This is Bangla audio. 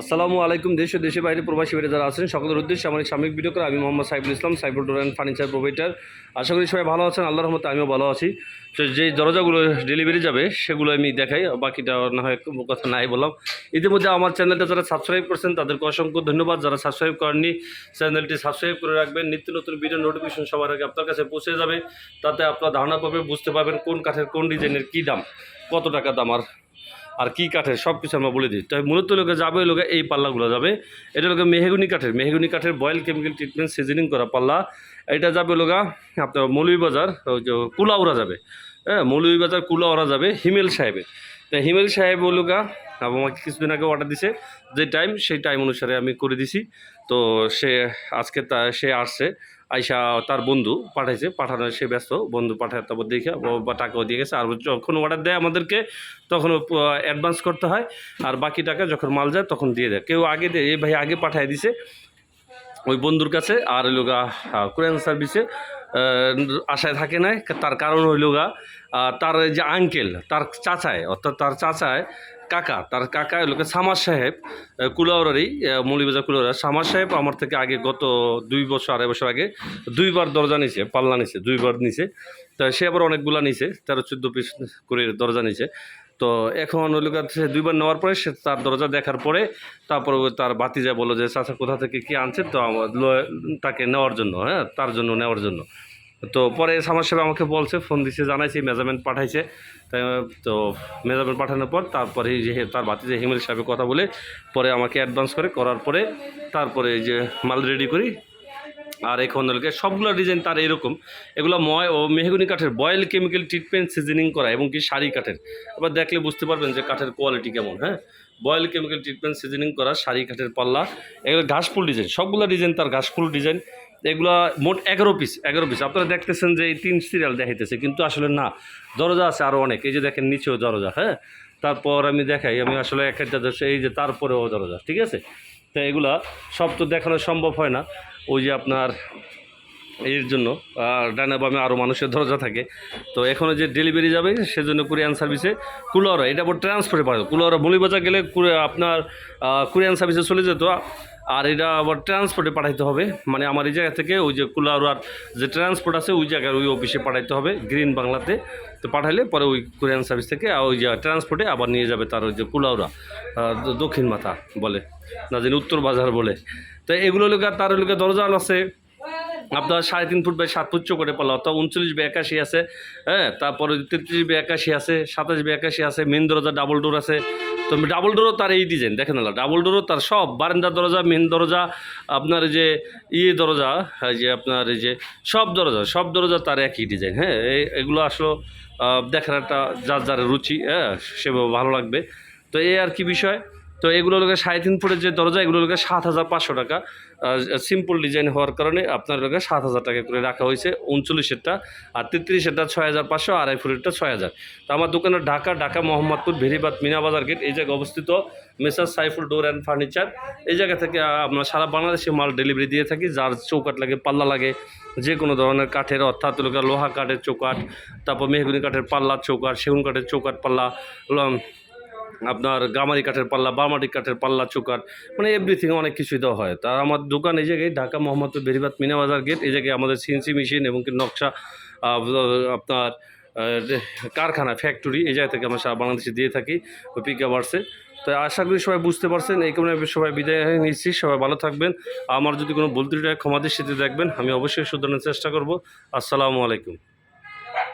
আসসালামু আলাইকুম, দেশ ও দেশের বাইরে প্রবাসী বাইরে যারা আছেন, সকলের উদ্দেশ্যে আমার সাময়িক ভিডিও করে আমি Mohammad Saiful Islam, Saiful door and furniture provider. আশা করি সবাই ভালো আছেন, আল্লাহর রহমতে আমিও ভালো আছি। তো যেই দরজাগুলো ডেলিভারি যাবে, সেগুলো আমি দেখাই, বাকিটা না হয় কথা নাই বললাম। ইতিমধ্যে আমার চ্যানেলটা যারা সাবস্ক্রাইব করছেন, তাদেরকে অসংখ্য ধন্যবাদ। যারা সাবস্ক্রাইব করেননি চ্যানেলটি সাবস্ক্রাইব করে রাখবেন। নিত্য নতুন ভিডিও নোটিফিকেশন সবার আগে আপনার কাছে পৌঁছে যাবে। তাতে আপনার ধারণা পাবে বুঝতে পারবেন কোন কাঠের, কোন ডিজাইনের কী দাম, কত টাকা দাম, আর আর কী কাঠের? সব কিছু আমরা বলে দিই। তাই মূলত লোকে যাবে লোকে এই পাল্লাগুলো যাবে। এটা লোকে মেহেগুনি কাঠের। মেহেগুনি কাঠের বয়েল কেমিক্যাল ট্রিটমেন্ট সিজনিং করা পাল্লা। এটা যাবে লোকা আপনার মৌলভীবাজার, ওই যে কুলাউড়া যাবে। হ্যাঁ মৌলভীবাজার কুলাউড়া যাবে হিমেল সাহেবের। তা হিমেল সাহেব লোকা আমাকে কিছুদিন আগে অর্ডার দিছে। যে টাইম সেই টাইম অনুসারে আমি করে দিছি। তো সে আজকে তা, সে আসছে। আইসা তার বন্ধু পাঠাইছে, পাঠানো, সে ব্যস্ত, বন্ধু পাঠায়, তারপর দেখে বা টাকাও দিয়ে গেছে। আর যখন অর্ডার দেয় আমাদেরকে, তখন অ্যাডভান্স করতে হয়, আর বাকি টাকা যখন মাল যায় তখন দিয়ে দেয়। কেউ আগে দেয় এই ভাই, আগে পাঠিয়ে দিছে। ওই বন্ধুর কাছে, আর লোকা কোরিয়ান সার্ভিসে আশায় থাকে নাই, তার কারণ হইল গা তার যে আঙ্কেল তার চাচায়, অর্থাৎ তার চাচায় কাকা, তার কাকা লোকে সামার সাহেব কুলাউরারই মৌলিবাজার কুলাউরা সামার সাহেব আমার থেকে আগে গত দুই বছর, আড়াই বছর আগে দুইবার দরজা নিছে, পাল্লা নিছে, দুইবার নিছে। তা সে আবার অনেকগুলা নিছে, তেরো, চোদ্দ পিস করে দরজা নিছে। তো এখন ওই সে দুইবার নেওয়ার পরে সে তার দরজা দেখার পরে তারপরে তার বাতিজা বলল যে, চাচা, কোথা থেকে কি আনছে? তো তাকে নেওয়ার জন্য হ্যাঁ তার জন্য নেওয়ার জন্য। তো পরে সামার সাহেব আমাকে বলছে, ফোন দিছে, জানাইছে, মেজারমেন্ট পাঠাইছে। তাই তো মেজারমেন্ট পাঠানোর পর তারপরে যে তার বাতি বাতিজা হিমেল সাহেবের কথা বলে পরে আমাকে অ্যাডভান্স করে করার পরে তারপরে এই যে মাল রেডি করি আর এখন হলকে সবগুলো ডিজাইন তার এরকম। এগুলো ময় ও মেহগুনি কাঠের বয়েল কেমিক্যাল ট্রিটমেন্ট সিজনিং করা এবং কি শাড়ি কাঠের। আবার দেখলে বুঝতে পারবেন যে কাঠের কোয়ালিটি কেমন হ্যাঁ? বয়েল কেমিক্যাল ট্রিটমেন্ট সিজনিং করা, শাড়ি কাঠের পাল্লা, এগুলো ঘাসফুল ডিজাইন সবগুলো ডিজাইন তার ঘাসফুল ডিজাইন এগুলো মোট এগারো পিস এগারো পিস আপনারা দেখতেছেন যে এই তিন সিরিয়াল দেখাইতেছে, কিন্তু আসলে না, দরজা আছে আরও অনেক। এই যে দেখেন নিচেও দরজা হ্যাঁ? তারপর আমি দেখাই, আমি আসলে এক একটা এই যে তারপরেও দরজা, ঠিক আছে? তো এগুলা সব তো দেখানো সম্ভব হয় না। ওই যে আপনার এর জন্য ডানা বামে আরও মানুষের দরজা থাকে। তো এখনও যে ডেলিভারি যাবে, সেজন্য কুরিয়ান সার্ভিসে কুলাওরা, এটা আবার ট্রান্সপোর্টে পাঠাবে। কুলাওরা মলিবাজার গেলে আপনার কুরিয়ান সার্ভিসে চলে যেত, আর এটা আবার ট্রান্সপোর্টে পাঠাইতে হবে। মানে আমার এই জায়গা থেকে ওই যে কুলাউড়ার যে ট্রান্সপোর্ট আছে, ওই জায়গার ওই অফিসে পাঠাইতে হবে গ্রিন বাংলাতে তো পাঠাইলে পরে ওই কোরিয়ান সার্ভিস থেকে, ওই যে ট্রান্সপোর্টে আবার নিয়ে যাবে তার ওই যে দ- দক্ষিণ মাথা বলে না জানি উত্তর বাজার বলে। তো এগুলো লোক, তার লোকের দরজা আছে। আপনার সাড়ে তিন ফুট বাই সাত ফুট করে পাল্লা অর্থাৎ উনচল্লিশ বাই একাশি আছে হ্যাঁ? তারপরে তেত্রিশ বাই একাশি আছে, সাতাশ বাই একাশি আছে মেন দরজা ডাবল ডোর আছে। তো ডাবল ডোরও তার এই ডিজাইন দেখেন না ডাবল ডোরও তার সব। বারান্দার দরজা মেন দরজা, আপনার যে ইয়ে দরজা যে আপনার এই যে সব দরজা সব দরজা তার একই ডিজাইন হ্যাঁ? এগুলো আসলে দেখার একটা যার যার রুচি হ্যাঁ? সেভাবে ভালো লাগবে। তো এই আর কি বিষয়? তো এগুলো লোকের সাড়ে তিন ফুটের যে দরজা, এগুলো লোকের সাত হাজার পাঁচশো টাকা। সিম্পল ডিজাইন হওয়ার কারণে আপনার লোকের সাত হাজার টাকা করে রাখা হয়েছে, উনচল্লিশেরটা। আর তেত্রিশেরটা ছয় হাজার পাঁচশো আড়াই ফুটেরটা ছয় হাজার। তো আমার দোকানের ঢাকা ঢাকা, মোহাম্মদপুর, ভেরিবাদ, মিনাবাজার গেট এই জায়গায় অবস্থিত। Messrs Saiful door and furniture. এই জায়গা থেকে আমরা সারা বাংলাদেশে মাল ডেলিভারি দিয়ে থাকি, যার চৌকাট লাগে, পাল্লা লাগে, যে কোনো ধরনের কাঠের, অর্থাৎ লোকের লোহা কাঠের চৌকাট তারপর মেহগুনি কাঠের পাল্লা চৌকাট সেগুন কাঠের চৌকাট পাল্লা আপনার গামারি কাঠের পাল্লা বামাটি কাঠের পাল্লা চোকাট মানে এভরিথিং অনেক কিছুই দেওয়া হয়। তার আমার দোকান এই জায়গায়, ঢাকা মোহাম্মদপুর বেরিবাদ মিনাবাজার গেট এই জায়গায় আমাদের সিএনসি মেশিন এবং কি নকশা আপনার কারখানা ফ্যাক্টরি এই জায়গা থেকে আমরা সারা বাংলাদেশে দিয়ে থাকি পিক আওয়ার্সে তো আশা করি সবাই বুঝতে পারছেন, এই কারণে সবাই বিদায় নিচ্ছি, সবাই ভালো থাকবেন। আমার যদি কোনো বলতে ক্ষমা দৃষ্টিতে দেখবেন, আমি অবশ্যই শুধরানোর চেষ্টা করব। আসসালামু আলাইকুম।